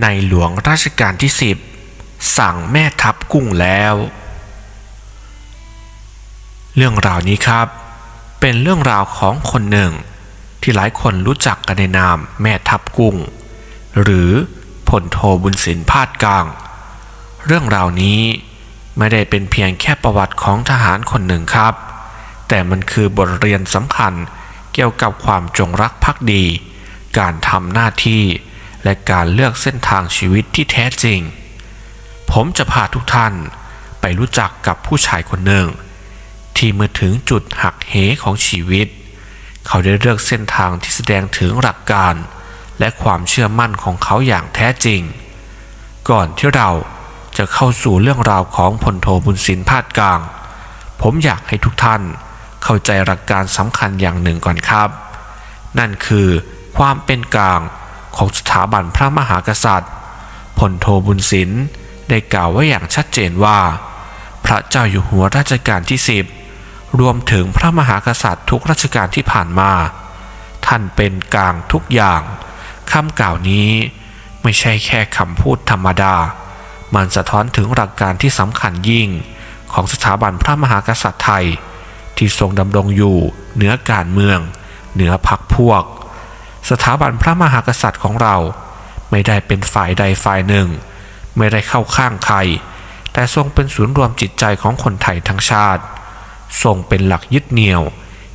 ในหลวงราชการที่สิบสั่งแม่ทัพกุ้งแล้ว เรื่องราวนี้ครับ เป็นเรื่องราวของคนหนึ่ง ที่หลายคนรู้จักกันในนามแม่ทัพกุ้ง หรือพลโทบุญสินพาดกลาง เรื่องราวนี้ไม่ได้เป็นเพียงแค่ประวัติของทหารคนหนึ่งครับ แต่มันคือบทเรียนสำคัญเกี่ยวกับความจงรักภักดี การทำหน้าที่ และการเลือกเส้นทางชีวิตที่แท้จริง ผมจะพาทุกท่านไปรู้จักกับผู้ชายคนหนึ่ง ที่เมื่อถึงจุดหักเหของชีวิต เขาได้เลือกเส้นทางที่แสดงถึงหลักการ และความเชื่อมั่นของเขาอย่างแท้จริง ก่อนที่เราจะเข้าสู่เรื่องราวของพลโทบุญสินพาดกลาง ผมอยากให้ทุกท่านเข้าใจหลักการสำคัญอย่างหนึ่งก่อนครับ นั่นคือความเป็นกลาง ของสถาบันพระมหากษัตริย์พลโทบุญสินได้กล่าวไว้อย่างชัดเจนว่า พระเจ้าอยู่หัวรัชกาลที่สิบรวมถึงพระมหากษัตริย์ทุกรัชกาลที่ผ่านมา ท่านเป็นกลางทุกอย่างคำกล่าวนี้ไม่ใช่แค่คำพูดธรรมดา มันสะท้อนถึงหลักการที่สำคัญยิ่งของสถาบันพระมหากษัตริย์ไทย ที่ทรงดำรงอยู่เหนือการเมือง เหนือพรรคพวก สถาบันพระมหากษัตริย์ของเรา ไม่ได้เป็นฝ่ายใดฝ่ายหนึ่ง ไม่ได้เข้าข้างใคร แต่ทรงเป็นศูนย์รวมจิตใจของคนไทยทั้งชาติ ทรงเป็นหลักยึดเหนี่ยว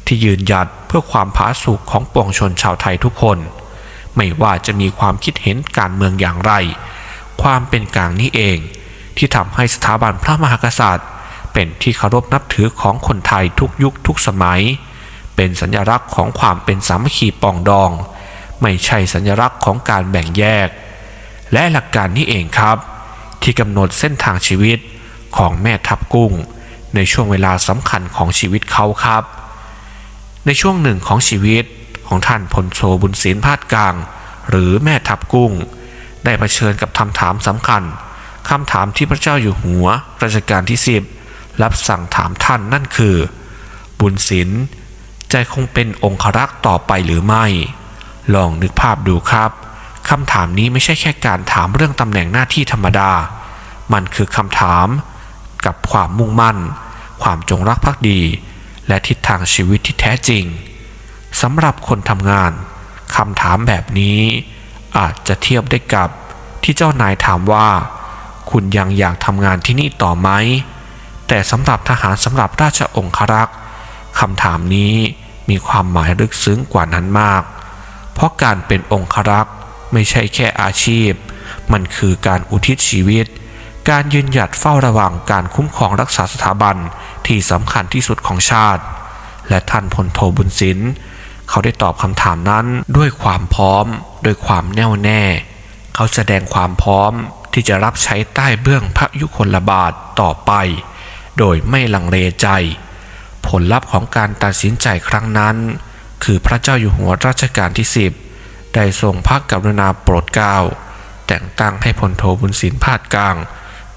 ที่ยืนหยัดเพื่อความผาสุกของปวงชนชาวไทยทุกคน ไม่ว่าจะมีความคิดเห็นการเมืองอย่างไร ความเป็นกลางนี้เองที่ทำให้สถาบันพระมหากษัตริย์ เป็นที่เคารพนับถือของคนไทยทุกยุคทุกสมัย เป็นสัญลักษณ์ของความเป็นสามัคคีปองดอง ไม่ใช่สัญลักษณ์ของการแบ่งแยก และหลักการนี้เองครับ ที่กำหนดเส้นทางชีวิตของแม่ทัพกุ้ง ในช่วงเวลาสำคัญของชีวิตเขาครับ ในช่วงหนึ่งของชีวิตของท่านพลโซบุญศิลพาดกลาง หรือแม่ทัพกุ้ง ได้เผชิญกับคำถามสำคัญคำถามที่พระเจ้าอยู่หัวรัชกาลที่สิบรับสั่งถามท่านนั่นคือ บุญศิลใจคงเป็นองครักษ์ต่อไปหรือไม่ ลองนึกภาพดูครับคำถามนี้ไม่ใช่แค่การถามเรื่องตำแหน่งหน้าที่ธรรมดา มันคือคำถาม กับความมุ่งมั่น ความจงรักภักดี และทิศทางชีวิตที่แท้จริงสำหรับคนทำงานคำถามแบบนี้ อาจจะเทียบได้กับที่เจ้านายถามว่า คุณยังอยากทำงานที่นี่ต่อไหม แต่สำหรับทหารสำหรับราชองครักษ์คำถามนี้มีความหมายลึกซึ้งกว่านั้นมาก เพราะการเป็นองครักษ์ไม่ใช่แค่อาชีพ มันคือการอุทิศชีวิต การยืนหยัดเฝ้าระวังการคุ้มครองรักษาสถาบันที่สำคัญที่สุดของชาติ และท่านพลโทบุญศิลป์เขาได้ตอบคำถามนั้นด้วยความพร้อม ด้วยความแน่วแน่ เขาแสดงความพร้อมที่จะรับใช้ใต้เบื้องพระยุคลบาทต่อไป โดยไม่ลังเลใจ ผลลัพธ์ของการตัดสินใจครั้งนั้น คือพระเจ้าอยู่หัวรัชกาลที่สิบได้ทรงพระกรุณาโปรดเกล้าแต่งตั้งให้พลโทบุญสินพาดกลาง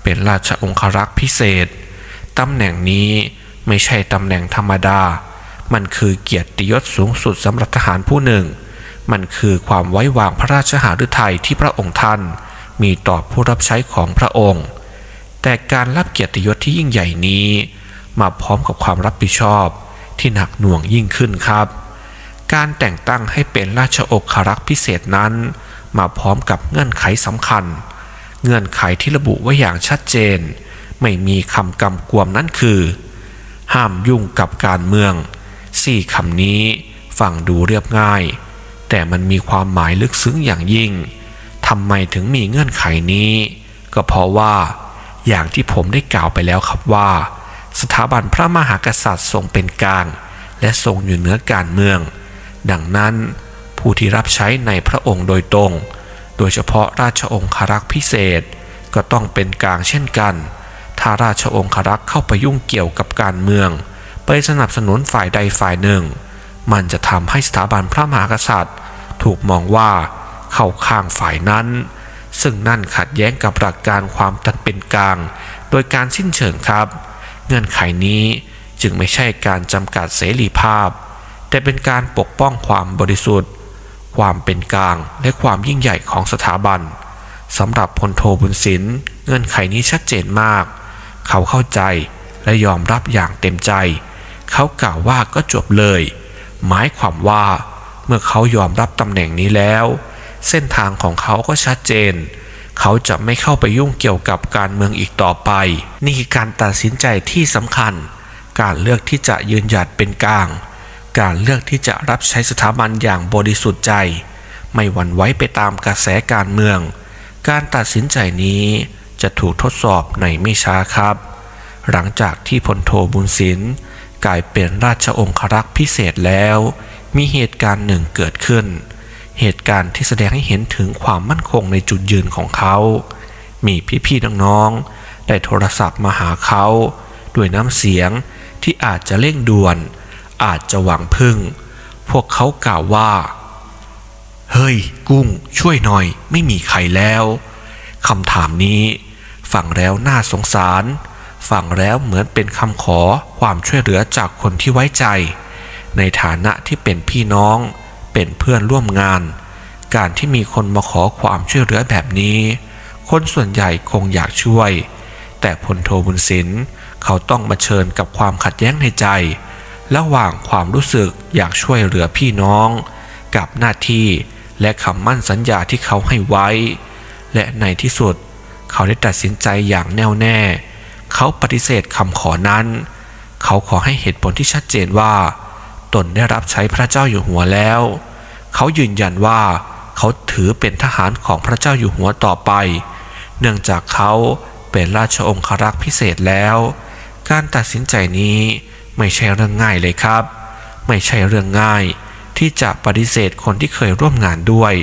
เป็นราชองครักษ์พิเศษ ตำแหน่งนี้ไม่ใช่ตำแหน่งธรรมดา มันคือเกียรติยศสูงสุดสำหรับทหารผู้หนึ่ง มันคือความไว้วางพระราชหฤทัยที่พระองค์ท่าน มีต่อผู้รับใช้ของพระองค์ แต่การรับเกียรติยศที่ยิ่งใหญ่นี้ มาพร้อมกับความรับผิดชอบที่หนักหน่วงยิ่งขึ้นครับ การแต่งตั้งให้เป็นราชโองครักษ์พิเศษนั้น มาพร้อมกับเงื่อนไขสำคัญ เงื่อนไขที่ระบุไว้อย่างชัดเจน ไม่มีคำกำกวมนั่นคือ ห้ามยุ่งกับการเมืองสี่คำนี้ฟังดูเรียบง่าย แต่มันมีความหมายลึกซึ้งอย่างยิ่งทำไมถึงมีเงื่อนไขนี้ ก็เพราะว่า อย่างที่ผมได้กล่าวไปแล้วครับว่า สถาบันพระมหากษัตริย์ทรงเป็นกลางและทรงอยู่เหนือการเมือง ดังนั้น ผู้ที่รับใช้ในพระองค์โดยตรง โดยเฉพาะราชองครักษ์พิเศษก็ต้องเป็นกลางเช่นกัน ถ้าราชองครักษ์เข้าไปยุ่งเกี่ยวกับการเมือง ไปสนับสนุนฝ่ายใดฝ่ายหนึ่ง มันจะทำให้สถาบันพระมหากษัตริย์ ถูกมองว่าเข้าข้างฝ่ายนั้น ซึ่งนั่นขัดแย้งกับหลักการความตัดเป็นกลาง โดยการสิ้นเชิงครับ เงื่อนไขนี้จึงไม่ใช่การจำกัดเสรีภาพ แต่เป็นการปกป้องความบริสุทธิ์ ความเป็นกลางและความยิ่งใหญ่ของสถาบันสำหรับพลโทบุญสินเงื่อนไขนี้ชัดเจนมาก เขาเข้าใจและยอมรับอย่างเต็มใจ เขากล่าวว่าก็จบเลย หมายความว่าเมื่อเขายอมรับตำแหน่งนี้แล้ว เส้นทางของเขาก็ชัดเจน เขาจะไม่เข้าไปยุ่งเกี่ยวกับการเมืองอีกต่อไป นี่คือการตัดสินใจที่สำคัญ การเลือกที่จะยืนหยัดเป็นกลาง การเลือกที่จะรับใช้สถาบันอย่างบริสุทธิ์ใจ ไม่หวั่นไหวไปตามกระแสการเมือง การตัดสินใจนี้จะถูกทดสอบในไม่ช้าครับ หลังจากที่พลโทบุญสินกลายเป็นราชองครักษ์พิเศษแล้ว มีเหตุการณ์หนึ่งเกิดขึ้น เหตุการณ์ที่แสดงให้เห็นถึงความมั่นคงในจุดยืนของเขา มีพี่ๆน้องๆได้โทรศัพท์มาหาเขา ด้วยน้ำเสียงที่อาจจะเร่งด่วน อาจจะหวังพึ่ง พวกเขากล่าวว่า เฮ้ย กุ้ง ช่วยหน่อย ไม่มีใครแล้วคำถามนี้ฟังแล้วน่าสงสารฟังแล้วเหมือนเป็นคำขอความช่วยเหลือจากคนที่ไว้ใจ ในฐานะที่เป็นพี่น้อง เป็นเพื่อนร่วมงาน การที่มีคนมาขอความช่วยเหลือแบบนี้ คนส่วนใหญ่คงอยากช่วย แต่พลโทบุญสินเขาต้องมาเชิญกับความขัดแย้งในใจ ระหว่างความรู้สึกอยากช่วยเหลือพี่น้อง กับหน้าที่และคำมั่นสัญญาที่เขาให้ไว้ และในที่สุด เขาได้ตัดสินใจอย่างแน่วแน่ เขาปฏิเสธคำขอนั้น เขาขอให้เหตุผลที่ชัดเจนว่า ตนได้รับใช้พระเจ้าอยู่หัวแล้ว เขายืนยันว่า เขาถือเป็นทหารของพระเจ้าอยู่หัวต่อไป เนื่องจากเขาเป็นราชองครักษ์พิเศษแล้ว การตัดสินใจนี้ ไม่ใช่เรื่องง่ายเลยครับ ไม่ใช่เรื่องง่าย ที่จะปฏิเสธคนที่เคยร่วมงานด้วย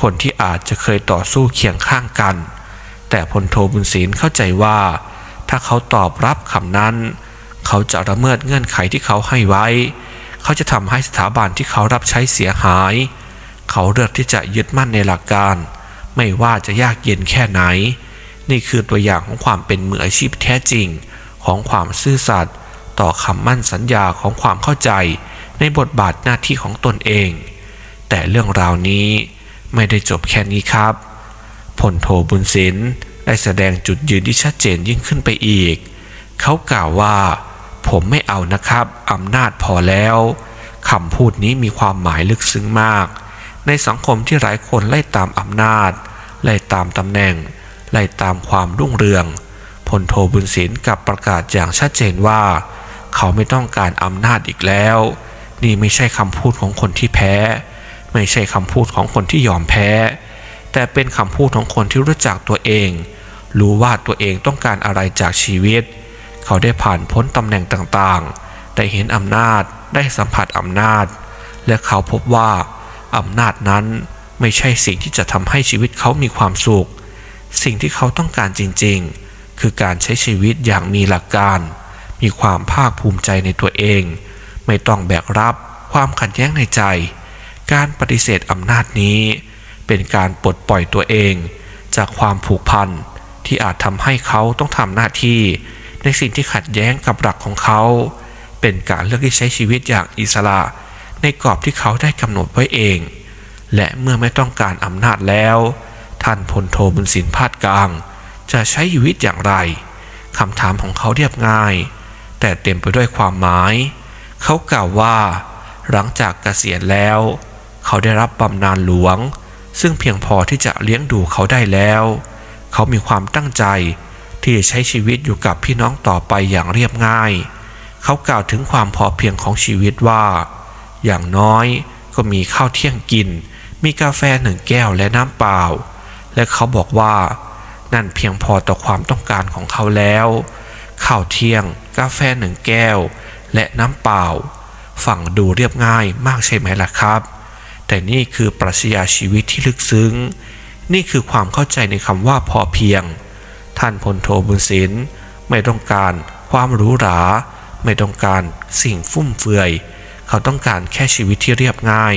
คนที่อาจจะเคยต่อสู้เคียงข้างกัน แต่พลโทบุญศิลเข้าใจว่า ถ้าเขาตอบรับคำนั้น เขาจะละเมิดเงื่อนไขที่เขาให้ไว้ เขาจะทำให้สถาบันที่เขารับใช้เสียหาย เขาเลือกที่จะยึดมั่นในหลักการ ไม่ว่าจะยากเย็นแค่ไหน นี่คือตัวอย่างของความเป็นมืออาชีพแท้จริงของความซื่อสัตย์ ต่อคำมั่นสัญญาของความเข้าใจในบทบาทหน้าที่ของตนเอง แต่เรื่องราวนี้ไม่ได้จบแค่นี้ครับพลโทบุญศิลป์ได้แสดงจุดยืนที่ชัดเจนยิ่งขึ้นไปอีก เขากล่าวว่า ผมไม่เอานะครับอำนาจพอแล้วคำพูดนี้มีความหมายลึกซึ้งมาก ในสังคมที่หลายคนไล่ตามอำนาจ ไล่ตามตำแหน่ง ไล่ตามความรุ่งเรืองพลโทบุญศิลป์กลับประกาศอย่างชัดเจนว่า เขาไม่ต้องการอำนาจอีกแล้ว นี่ไม่ใช่คำพูดของคนที่แพ้ ไม่ใช่คำพูดของคนที่ยอมแพ้ แต่เป็นคำพูดของคนที่รู้จักตัวเอง รู้ว่าตัวเองต้องการอะไรจากชีวิต เขาได้ผ่านพ้นตำแหน่งต่างๆ ได้เห็นอำนาจได้สัมผัสอำนาจ และเขาพบว่าอำนาจนั้นไม่ใช่สิ่งที่จะทำให้ชีวิตเขามีความสุข สิ่งที่เขาต้องการจริงๆ คือการใช้ชีวิตอย่างมีหลักการ มีความภาคภูมิใจในตัวเอง ไม่ต้องแบกรับความขัดแย้งในใจ การปฏิเสธอำนาจนี้ เป็นการปลดปล่อยตัวเอง จากความผูกพันที่อาจทำให้เขาต้องทำหน้าที่ ในสิ่งที่ขัดแย้งกับหลักของเขา เป็นการเลือกที่ใช้ชีวิตอย่างอิสระ ในกรอบที่เขาได้กำหนดไว้เอง และเมื่อไม่ต้องการอำนาจแล้ว ท่านพลโทบุญสินพาดกลาง จะใช้ชีวิตอย่างไรคำถามของเขาเรียบง่าย แต่เต็มไปด้วยความหมาย เขากล่าวว่า หลังจากเกษียณแล้ว เขาได้รับบำนาญหลวง ซึ่งเพียงพอที่จะเลี้ยงดูเขาได้แล้ว เขามีความตั้งใจที่จะใช้ชีวิตอยู่กับพี่น้องต่อไปอย่างเรียบง่าย เขากล่าวถึงความพอเพียงของชีวิตว่า อย่างน้อยก็มีข้าวเที่ยงกิน มีกาแฟหนึ่งแก้วและน้ำเปล่า และเขาบอกว่า นั่นเพียงพอต่อความต้องการของเขาแล้ว ข้าวเที่ยง กาแฟหนึ่งแก้ว และน้ำเปล่าฟังดูเรียบง่ายมากใช่ไหมล่ะครับ แต่นี่คือปรัชญาชีวิตที่ลึกซึ้ง นี่คือความเข้าใจในคำว่าพอเพียง ท่านพลโทบุญศิลป์ไม่ต้องการความหรูหรา ไม่ต้องการสิ่งฟุ่มเฟือย เขาต้องการแค่ชีวิตที่เรียบง่าย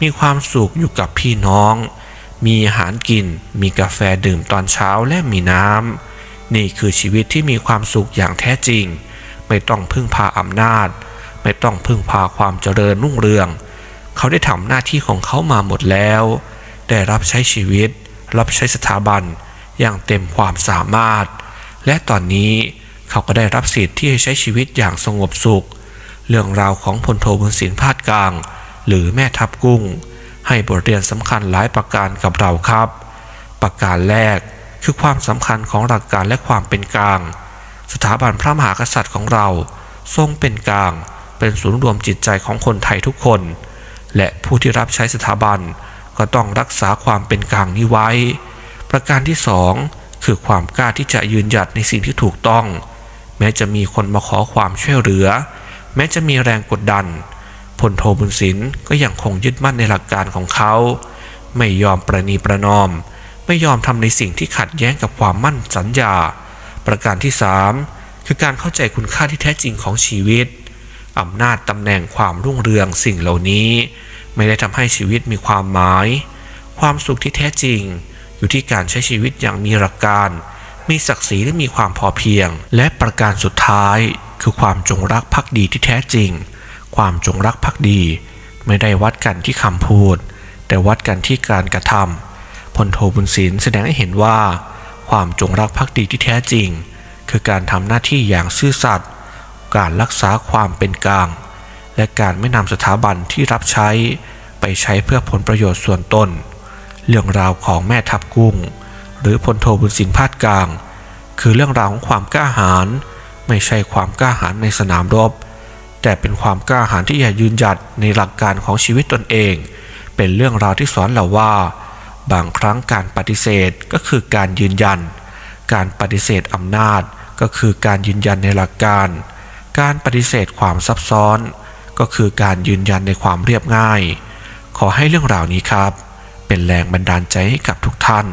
มีความสุขอยู่กับพี่น้อง มีอาหารกิน มีกาแฟดื่มตอนเช้าและมีน้ำนี่คือชีวิตที่มีความสุขอย่างแท้จริง ไม่ต้องพึ่งพาอำนาจ ไม่ต้องพึ่งพาความเจริญรุ่งเรือง เขาได้ทำหน้าที่ของเขามาหมดแล้ว ได้รับใช้ชีวิต รับใช้สถาบันอย่างเต็มความสามารถ และตอนนี้เขาก็ได้รับสิทธิ์ที่จะใช้ชีวิตอย่างสงบสุข เรื่องราวของพลโทบุญสินพาดกลาง หรือแม่ทับกุ้ง ให้บทเรียนสำคัญหลายประการกับเราครับ ประการแรกคือความสำคัญของหลักการและความเป็นกลาง สถาบันพระมหากษัตริย์ของเรา ทรงเป็นกลาง เป็นศูนย์รวมจิตใจของคนไทยทุกคน และผู้ที่รับใช้สถาบันก็ต้องรักษาความเป็นกลางนี้ไว้ ประการที่สองคือความกล้าที่จะยืนหยัดในสิ่งที่ถูกต้อง แม้จะมีคนมาขอความช่วยเหลือ แม้จะมีแรงกดดันพลโทบุญสินก็ยังคงยึดมั่นในหลักการของเขา ไม่ยอมประนีประนอม ไม่ยอมทำในสิ่งที่ขัดแย้งกับความมั่นสัญญา ประการที่สามคือการเข้าใจคุณค่าที่แท้จริงของชีวิตอำนาจตำแหน่งความรุ่งเรืองสิ่งเหล่านี้ ไม่ได้ทำให้ชีวิตมีความหมาย ความสุขที่แท้จริง อยู่ที่การใช้ชีวิตอย่างมีหลักการ มีศักดิ์ศรีและมีความพอเพียง และประการสุดท้าย คือความจงรักภักดีที่แท้จริง ความจงรักภักดี ไม่ได้วัดกันที่คำพูด แต่วัดกันที่การกระทำพลโทบุญศิลแสดงให้เห็นว่า ความจงรักภักดีที่แท้จริง คือการทำหน้าที่อย่างซื่อสัตย์การรักษาความเป็นกลาง และการไม่นำสถาบันที่รับใช้ไปใช้เพื่อผลประโยชน์ส่วนตน เรื่องราวของแม่ทับกุ้ง หรือพลโทบุญสินพาดกลาง คือเรื่องราวของความกล้าหาญไม่ใช่ความกล้าหาญในสนามรบ แต่เป็นความกล้าหาญที่อย่ายืนหยัดในหลักการของชีวิตตนเอง เป็นเรื่องราวที่สอนเราว่า บางครั้งการปฏิเสธก็คือการยืนยัน การปฏิเสธอำนาจก็คือการยืนยันในหลักการ การปฏิเสธความซับซ้อน ก็คือการยืนยันในความเรียบง่าย ขอให้เรื่องราวนี้ครับ เป็นแรงบันดาลใจให้กับทุกท่าน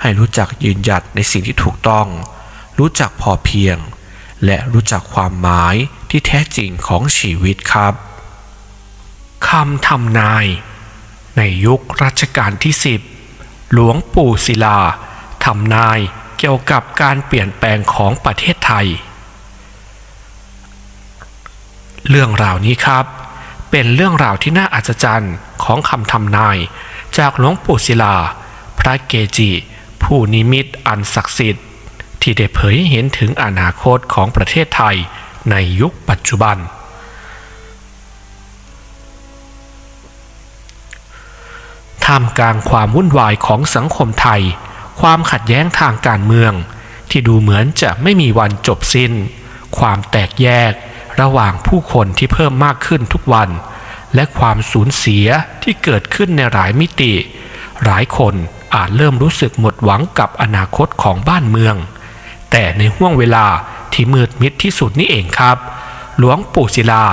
ให้รู้จักยืนหยัดในสิ่งที่ถูกต้อง รู้จักพอเพียง และรู้จักความหมายที่แท้จริงของชีวิตครับคำทำนาย ในยุครัชกาลที่ 10 หลวงปู่ศิลาทำนายเกี่ยวกับการเปลี่ยนแปลงของประเทศไทย เรื่องราวนี้ครับ เป็นเรื่องราวที่น่าอัศจรรย์ของคำทำนาย จากหลวงปู่ศิลา พระเกจิ ผู้นิมิตอันศักดิ์สิทธิ์ ที่ได้เผยให้เห็นถึงอนาคตของประเทศไทยในยุคปัจจุบัน ท่ามกลางความวุ่นวายของสังคมไทย ความขัดแย้งทางการเมือง ที่ดูเหมือนจะไม่มีวันจบสิ้น ความแตกแยกระหว่างผู้คนที่เพิ่มมากขึ้นทุกวัน และความสูญเสียที่เกิดขึ้นในหลายมิติ หลายคนอาจเริ่มรู้สึกหมดหวังกับอนาคตของบ้านเมือง แต่ในห่วงเวลาที่มืดมิดที่สุดนี่เองครับ หลวงปู่ศิลา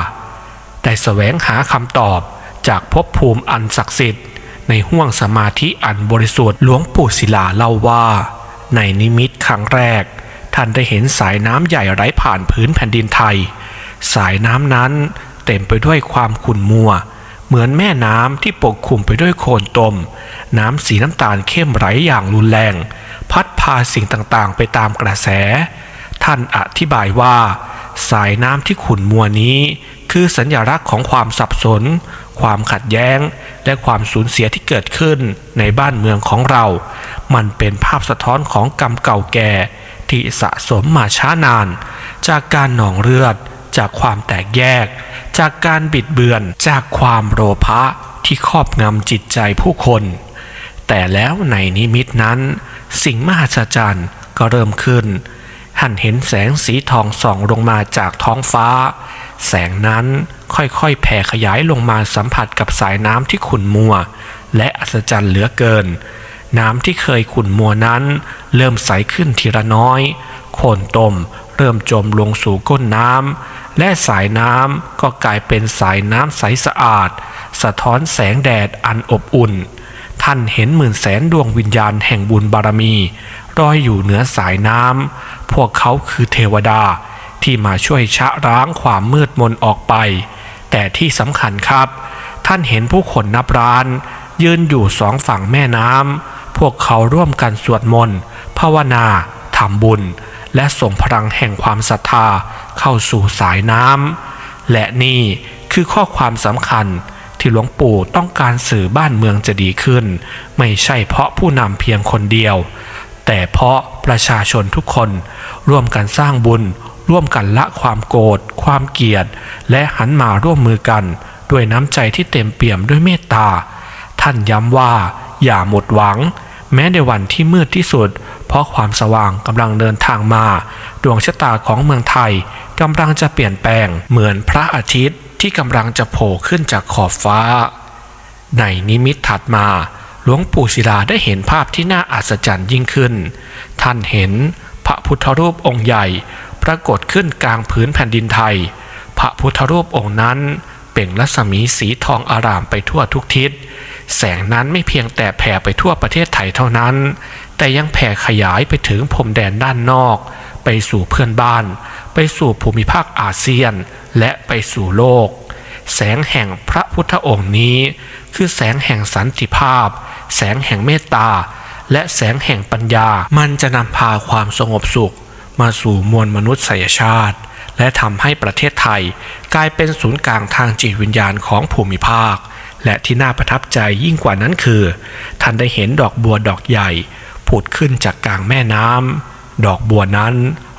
ได้แสวงหาคำตอบจากภพภูมิอันศักดิ์สิทธิ์ ในห่วงสมาธิอันบริสุทธิ์หลวงปู่ศิลาเล่าว่า ในนิมิตครั้งแรก ท่านได้เห็นสายน้ำใหญ่ไหลผ่านพื้นแผ่นดินไทย สายน้ำนั้นเต็มไปด้วยความขุ่นมัว เหมือนแม่น้ำที่ปกคลุมไปด้วยโคลนตม น้ำสีน้ำตาลเข้มไหลอย่างรุนแรง พัดพาสิ่งต่างๆ ไปตามกระแส ท่านอธิบายว่า สายน้ำที่ขุ่นมัวนี้ คือสัญลักษณ์ของความสับสน ความขัดแย้ง และความสูญเสียที่เกิดขึ้นในบ้านเมืองของเรา มันเป็นภาพสะท้อนของกรรมเก่าแก่ ที่สะสมมาช้านาน จากการหนองเลือด จากความแตกแยก จากการบิดเบือน จากความโลภะที่ครอบงำจิตใจผู้คน แต่แล้วในนิมิตนั้น สิ่งมหัศจรรย์ก็เริ่มขึ้นท่านเห็นแสงสีทองส่องลงมาจากท้องฟ้า แสงนั้นค่อยๆ แผ่ขยายลงมาสัมผัสกับสายน้ำที่ขุ่นมัว และอัศจรรย์เหลือเกิน น้ำที่เคยขุ่นมัวนั้น เริ่มใสขึ้นทีละน้อย โคนตมเริ่มจมลงสู่ก้นน้ำและสายน้ำก็กลายเป็นสายน้ำใสสะอาด สะท้อนแสงแดดอันอบอุ่น ท่านเห็นหมื่นแสนดวงวิญญาณแห่งบุญบารมีรอยอยู่เหนือสายน้ำพวกเขาคือเทวดา ที่มาช่วยชะล้างความมืดมนออกไป แต่ที่สำคัญครับ ท่านเห็นผู้คนนับร้าน ยืนอยู่สองฝั่งแม่น้ำพวกเขาร่วมกันสวดมนต์ภาวนาทำบุญ และส่งพลังแห่งความศรัทธาเข้าสู่สายน้ำและนี่คือข้อความสำคัญที่ที่หลวงปู่ต้องการสื่อบ้านเมืองจะดีขึ้น ไม่ใช่เพราะผู้นำเพียงคนเดียว แต่เพราะประชาชนทุกคนร่วมกันสร้างบุญ ร่วมกันละความโกรธความเกลียด และหันมาร่วมมือกัน ด้วยน้ำใจที่เต็มเปี่ยมด้วยเมตตา ท่านย้ำว่า อย่าหมดหวัง แม้ในวันที่มืดที่สุด เพราะความสว่างกำลังเดินทางมา ดวงชะตาของเมืองไทยกำลังจะเปลี่ยนแปลงเหมือนพระอาทิตย์ที่กำลังจะโผล่ขึ้นจากขอบฟ้า ในนิมิตถัดมาหลวงปู่ศิลาได้เห็นภาพที่น่าอัศจรรย์ยิ่งขึ้น ท่านเห็นพระพุทธรูปองค์ใหญ่ ปรากฏขึ้นกลางพื้นแผ่นดินไทย พระพุทธรูปองค์นั้นเป่งรัศมีสีทองอารามไปทั่วทุกทิศ แสงนั้นไม่เพียงแต่แผ่ไปทั่วประเทศไทยเท่านั้น แต่ยังแผ่ขยายไปถึงพรมแดนด้านนอก ไปสู่เพื่อนบ้าน ไปสู่ภูมิภาคอาเซียน และไปสู่โลก แสงแห่งพระพุทธองค์นี้ คือแสงแห่งสันติภาพ แสงแห่งเมตตา และแสงแห่งปัญญา มันจะนำพาความสงบสุข มาสู่มวลมนุษยชาติ และทำให้ประเทศไทยกลายเป็นศูนย์กลางทางจิตวิญญาณของภูมิภาค และที่น่าประทับใจยิ่งกว่านั้นคือ ท่านได้เห็นดอกบัวดอกใหญ่ผุดขึ้นจากกลางแม่น้ำดอกบัวนั้น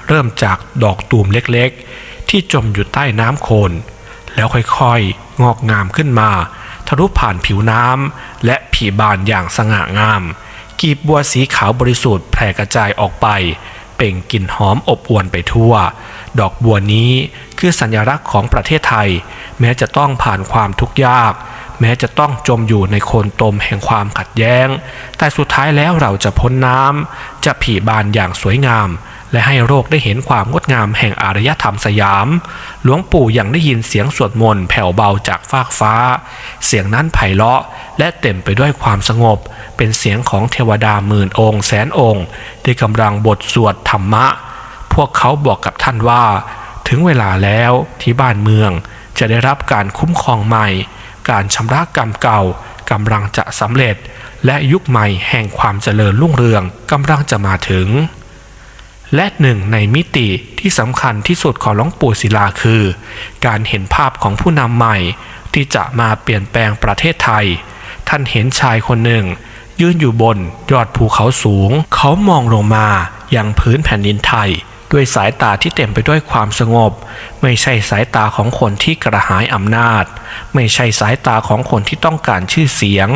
เริ่มจากดอกตูมเล็กๆ ที่จมอยู่ใต้น้ำโคลนแล้วค่อยๆ งอกงามขึ้นมา ทะลุผ่านผิวน้ำและผีบานอย่างสง่างาม กีบบัวสีขาวบริสุทธิ์แผ่กระจายออกไป เปล่งกลิ่นหอมอบอวลไปทั่ว ดอกบัวนี้คือสัญลักษณ์ของประเทศไทย แม้จะต้องผ่านความทุกข์ยาก แม้จะต้องจมอยู่ในโคลนตมแห่งความขัดแย้ง แต่สุดท้ายแล้วเราจะพ้นน้ำจะผีบานอย่างสวยงาม และให้โลกได้เห็นความงดงามแห่งอารยธรรมสยาม หลวงปู่ยังได้ยินเสียงสวดมนต์แผ่วเบาจากฟากฟ้า เสียงนั้นไพเราะและเต็มไปด้วยความสงบ เป็นเสียงของเทวดาหมื่นองค์แสนองค์ที่กำลังบทสวดธรรมะ พวกเขาบอกกับท่านว่า ถึงเวลาแล้วที่บ้านเมืองจะได้รับการคุ้มครองใหม่ การชำระกรรมเก่ากำลังจะสำเร็จ และยุคใหม่แห่งความเจริญรุ่งเรืองกำลังจะมาถึง และหนึ่งในมิติที่สำคัญที่สุดของหลวงปู่ศิลาคือ การเห็นภาพของผู้นำใหม่ ที่จะมาเปลี่ยนแปลงประเทศไทย ท่านเห็นชายคนหนึ่ง ยืนอยู่บนยอดภูเขาสูง เขามองลงมายังพื้นแผ่นดินไทย ด้วยสายตาที่เต็มไปด้วยความสงบ ไม่ใช่สายตาของคนที่กระหายอำนาจ ไม่ใช่สายตาของคนที่ต้องการชื่อเสียง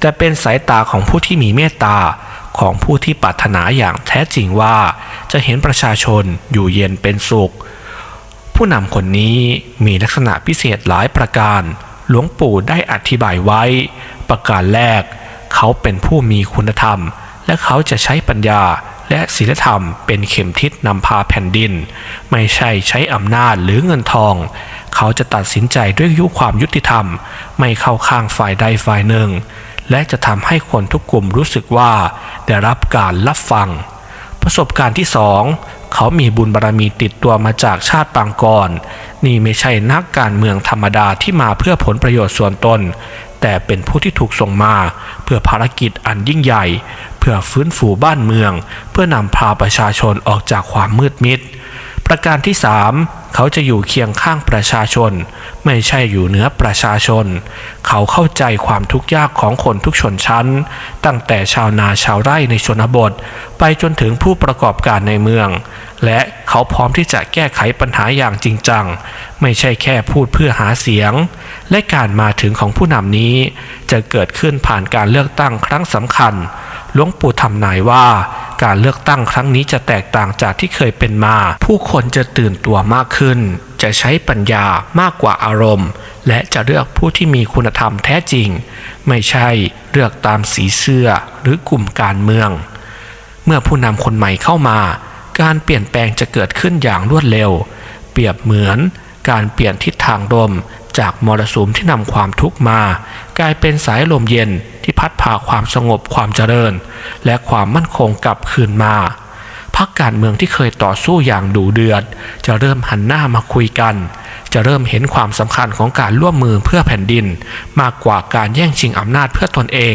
แต่เป็นสายตาของผู้ที่มีเมตตา ของผู้ที่ปรารถนาอย่างแท้จริงว่า จะเห็นประชาชนอยู่เย็นเป็นสุข ผู้นำคนนี้มีลักษณะพิเศษหลายประการ หลวงปู่ได้อธิบายไว้ ประการแรก เขาเป็นผู้มีคุณธรรม และเขาจะใช้ปัญญาและศีลธรรมเป็นเข็มทิศนำพาแผ่นดิน ไม่ใช่ใช้อำนาจหรือเงินทอง เขาจะตัดสินใจด้วยยุความยุติธรรม ไม่เข้าข้างฝ่ายใดฝ่ายหนึ่ง และจะทำให้คนทุกกลุ่มรู้สึกว่าได้รับการรับฟัง ประสบการณ์ที่สองเขามีบุญบารรมีติดตัวมาจากชาติปางก่อนนี่ไม่ใช่นักการเมืองธรรมดาที่มาเพื่อผลประโยชน์ส่วนตน แต่เป็นผู้ที่ถูกส่งมา เพื่อภารกิจอันยิ่งใหญ่ เพื่อฟื้นฟูบ้านเมือง เพื่อนำพาประชาชนออกจากความมืดมิด ประการที่สามเขาจะอยู่เคียงข้างประชาชน ไม่ใช่อยู่เหนือประชาชน เขาเข้าใจความทุกข์ยากของคนทุกชนชั้น ตั้งแต่ชาวนาชาวไร่ในชนบท ไปจนถึงผู้ประกอบการในเมือง และเขาพร้อมที่จะแก้ไขปัญหาอย่างจริงจัง ไม่ใช่แค่พูดเพื่อหาเสียง และการมาถึงของผู้นำนี้ จะเกิดขึ้นผ่านการเลือกตั้งครั้งสำคัญหลวงปู่ทำนายว่า การเลือกตั้งครั้งนี้จะแตกต่างจากที่เคยเป็นมา ผู้คนจะตื่นตัวมากขึ้น จะใช้ปัญญามากกว่าอารมณ์ และจะเลือกผู้ที่มีคุณธรรมแท้จริง ไม่ใช่เลือกตามสีเสื้อหรือกลุ่มการเมือง เมื่อผู้นำคนใหม่เข้ามา การเปลี่ยนแปลงจะเกิดขึ้นอย่างรวดเร็ว เปรียบเหมือนการเปลี่ยนทิศทางลม จากมรสุมที่นำความทุกข์มา กลายเป็นสายลมเย็นที่พัดพาความสงบความเจริญ และความมั่นคงกลับคืนมาพักการเมืองที่เคยต่อสู้อย่างดุเดือด จะเริ่มหันหน้ามาคุยกัน จะเริ่มเห็นความสำคัญของการร่วมมือเพื่อแผ่นดิน มากกว่าการแย่งชิงอำนาจเพื่อตนเอง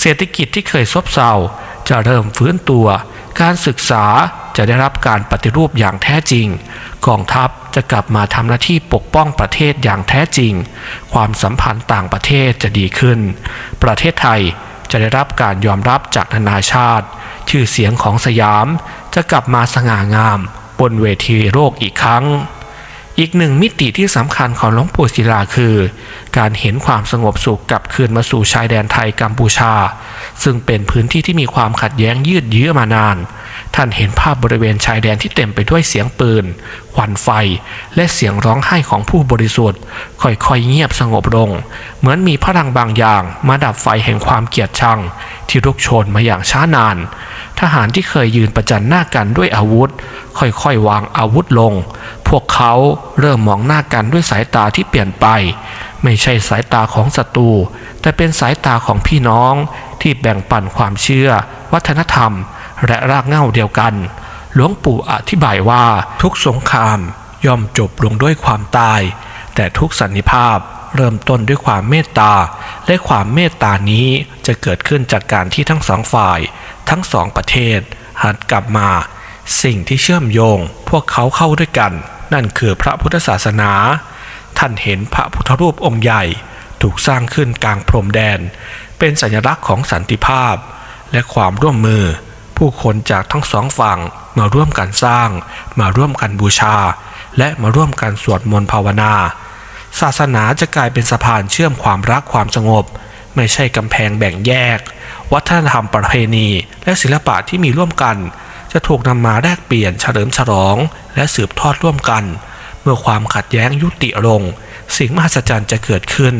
เศรษฐกิจที่เคยซบเซาจะเริ่มฟื้นตัว การศึกษาจะได้รับการปฏิรูปอย่างแท้จริง กองทัพ จะกลับมาทำหน้าที่ปกป้องประเทศอย่างแท้จริง ความสัมพันธ์ต่างประเทศจะดีขึ้น ประเทศไทยจะได้รับการยอมรับจากนานาชาติ ชื่อเสียงของสยามจะกลับมาสง่างาม บนเวทีโลกอีกครั้ง อีกหนึ่งมิติที่สำคัญของหลวงปู่ศิลาคือ การเห็นความสงบสุขกลับคืนมาสู่ชายแดนไทยกัมพูชา ซึ่งเป็นพื้นที่ที่มีความขัดแย้งยืดเยื้อมานาน ท่านเห็นภาพบริเวณชายแดนที่เต็มไปด้วยเสียงปืน ควันไฟ และเสียงร้องไห้ของผู้บริสุทธิ์ ค่อยๆเงียบสงบลง เหมือนมีพลังบางอย่างมาดับไฟแห่งความเกลียดชัง ที่ลุกโชนมาอย่างช้านาน ทหารที่เคยยืนประจันหน้ากันด้วยอาวุธ ค่อยๆวางอาวุธลง พวกเขาเริ่มมองหน้ากันด้วยสายตาที่เปลี่ยนไป ไม่ใช่สายตาของศัตรูแต่เป็นสายตาของพี่น้องที่แบ่งปันความเชื่อ วัฒนธรรม และรากเหง้าเดียวกัน หลวงปู่อธิบายว่าทุกสงครามย่อมจบลงด้วยความตาย แต่ทุกสันนิภาพเริ่มต้นด้วยความเมตตา และความเมตตานี้จะเกิดขึ้นจากการที่ทั้งสองฝ่าย ทั้งสองประเทศ หันกลับมา สิ่งที่เชื่อมโยง พวกเขาเข้าด้วยกัน นั่นคือพระพุทธศาสนา ท่านเห็นพระพุทธรูปองค์ใหญ่ ถูกสร้างขึ้นกลางพรมแดน เป็นสัญลักษณ์ของสันติภาพ และความร่วมมือ ผู้คนจากทั้งสองฝั่งมาร่วมกันสร้าง มาร่วมกันบูชา และมาร่วมกันสวดมนต์ภาวนา ศาสนาจะกลายเป็นสะพานเชื่อมความรักความสงบ ไม่ใช่กำแพงแบ่งแยก วัฒนธรรมประเพณี และศิลปะที่มีร่วมกัน จะถูกนำมาแลกเปลี่ยนเฉลิมฉลอง และสืบทอดร่วมกัน เมื่อความขัดแย้งยุติลง สิ่งมหัศจรรย์จะเกิดขึ้น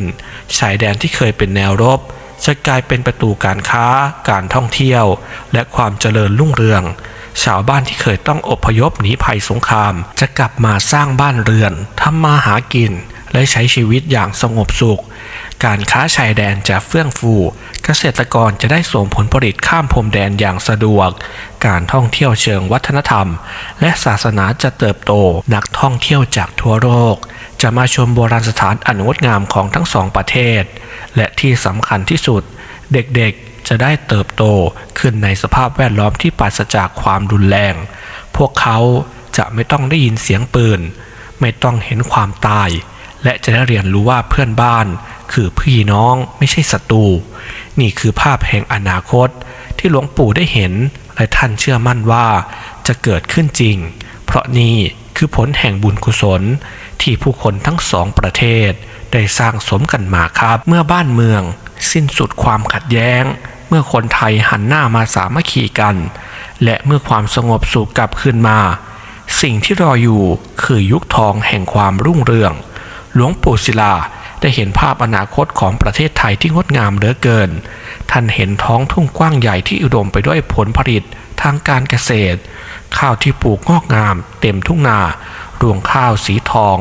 ชายแดนที่เคยเป็นแนวรบ จะกลายเป็นประตูการค้า การท่องเที่ยว และความเจริญรุ่งเรือง ชาวบ้านที่เคยต้องอพยพหนีภัยสงคราม จะกลับมาสร้างบ้านเรือนทำมาหากิน และใช้ชีวิตอย่างสงบสุข การค้าชายแดนจะเฟื่องฟู เกษตรกรจะได้ส่งผลผลิตข้ามพรมแดนอย่างสะดวก การท่องเที่ยวเชิงวัฒนธรรม และศาสนาจะเติบโต นักท่องเที่ยวจากทั่วโลกจะมาชมโบราณสถานอันงดงามของทั้งสองประเทศ และที่สำคัญที่สุด เด็กๆจะได้เติบโตขึ้นในสภาพแวดล้อมที่ปราศจากความรุนแรง พวกเขาจะไม่ต้องได้ยินเสียงปืน ไม่ต้องเห็นความตาย และจะได้เรียนรู้ว่าเพื่อนบ้าน คือพี่น้องไม่ใช่ศัตรู นี่คือภาพแห่งอนาคต ที่หลวงปู่ได้เห็น และท่านเชื่อมั่นว่า จะเกิดขึ้นจริง เพราะนี่คือผลแห่งบุญกุศล ที่ผู้คนทั้งสองประเทศ ได้สร้างสมกันมาครับ เมื่อบ้านเมือง สิ้นสุดความขัดแย้ง เมื่อคนไทยหันหน้ามาสามัคคีกัน และเมื่อความสงบสุขกลับคืนมา สิ่งที่รออยู่คือยุคทองแห่งความรุ่งเรือง หลวงปู่ศิลาได้เห็นภาพอนาคตของประเทศไทยที่งดงามเหลือเกิน ท่านเห็นท้องทุ่งกว้างใหญ่ที่อุดมไปด้วยผลผลิตทางการเกษตร ข้าวที่ปลูกงอกงาม เต็มทุ่งนา รวงข้าวสีทอง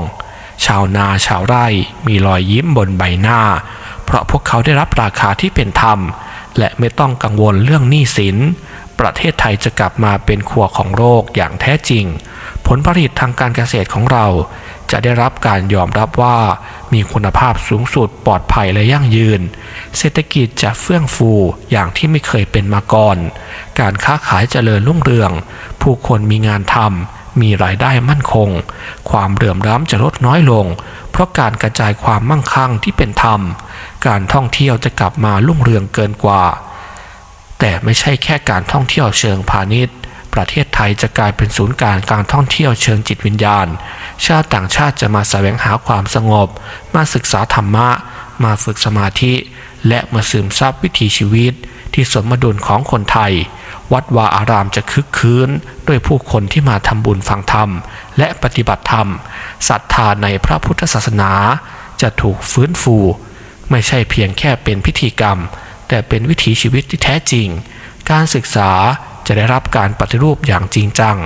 ชาวนาชาวไร่มีรอยยิ้มบนใบหน้า เพราะพวกเขาได้รับราคาที่เป็นธรรม และไม่ต้องกังวลเรื่องหนี้สิน ประเทศไทยจะกลับมาเป็นครัวของโลกอย่างแท้จริง ผลผลิตทางการเกษตรของเรา จะได้รับการยอมรับว่ามีคุณภาพสูงสุดปลอดภัยและยั่งยืน เศรษฐกิจจะเฟื่องฟูอย่างที่ไม่เคยเป็นมาก่อน การค้าขายเจริญรุ่งเรือง ผู้คนมีงานทำมีรายได้มั่นคง ความเหลื่อมล้ำจะลดน้อยลง เพราะการกระจายความมั่งคั่งที่เป็นธรรม การท่องเที่ยวจะกลับมารุ่งเรืองเกินกว่า แต่ไม่ใช่แค่การท่องเที่ยวเชิงพาณิชย์ ประเทศไทยจะกลายเป็นศูนย์กลางการท่องเที่ยวเชิงจิตวิญญาณ ชาติต่างชาติจะมาแสวงหาความสงบ มาศึกษาธรรมะ มาฝึกสมาธิ และมาซึมซับวิถีชีวิต ที่สมดุลของคนไทย วัดวาอารามจะคึกคืนด้วยผู้คนที่มาทำบุญฟังธรรม และปฏิบัติธรรมศรัทธาในพระพุทธศาสนา จะถูกฟื้นฟู ไม่ใช่เพียงแค่เป็นพิธีกรรม แต่เป็นวิถีชีวิตที่แท้จริง การศึกษา จะได้รับการปฏิรูปอย่างจริงจัง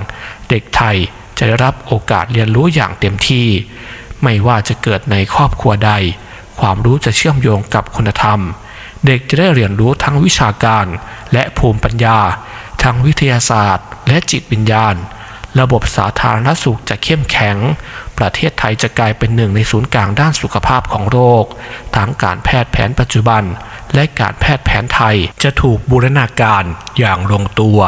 เด็กไทยจะได้รับโอกาสเรียนรู้อย่างเต็มที่ ไม่ว่าจะเกิดในครอบครัวใด ความรู้จะเชื่อมโยงกับคุณธรรม เด็กจะได้เรียนรู้ทั้งวิชาการและภูมิปัญญา ทั้งวิทยาศาสตร์ และจิตวิญญาณ ระบบสาธารณสุขจะเข้มแข็ง ประเทศไทยจะกลายเป็นหนึ่งในศูนย์กลางด้านสุขภาพของโลกทั้งการแพทย์แผนปัจจุบัน และการแพทย์แผนไทยจะถูกบูรณาการอย่างลงตัว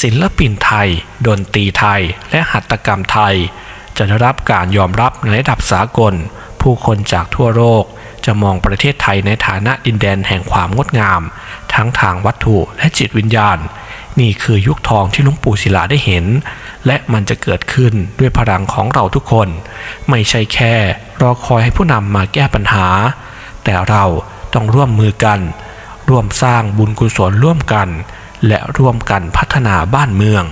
ศิลปินไทย ดนตรีไทย และหัตถกรรมไทย จะได้รับการยอมรับในระดับสากล ผู้คนจากทั่วโลกจะมองประเทศไทยในฐานะดินแดนแห่งความงดงาม ทั้งทางวัตถุและจิตวิญญาณ นี่คือยุคทองที่หลุงปู่ศิลาได้เห็น และมันจะเกิดขึ้นด้วยพลังของเราทุกคน ไม่ใช่แค่ รอคอยให้ผู้นำมาแก้ปัญหา แต่เรา ต้องร่วมมือกัน ร่วมสร้างบุญกุศลร่วมกัน และร่วมกันพัฒนาบ้านเมือง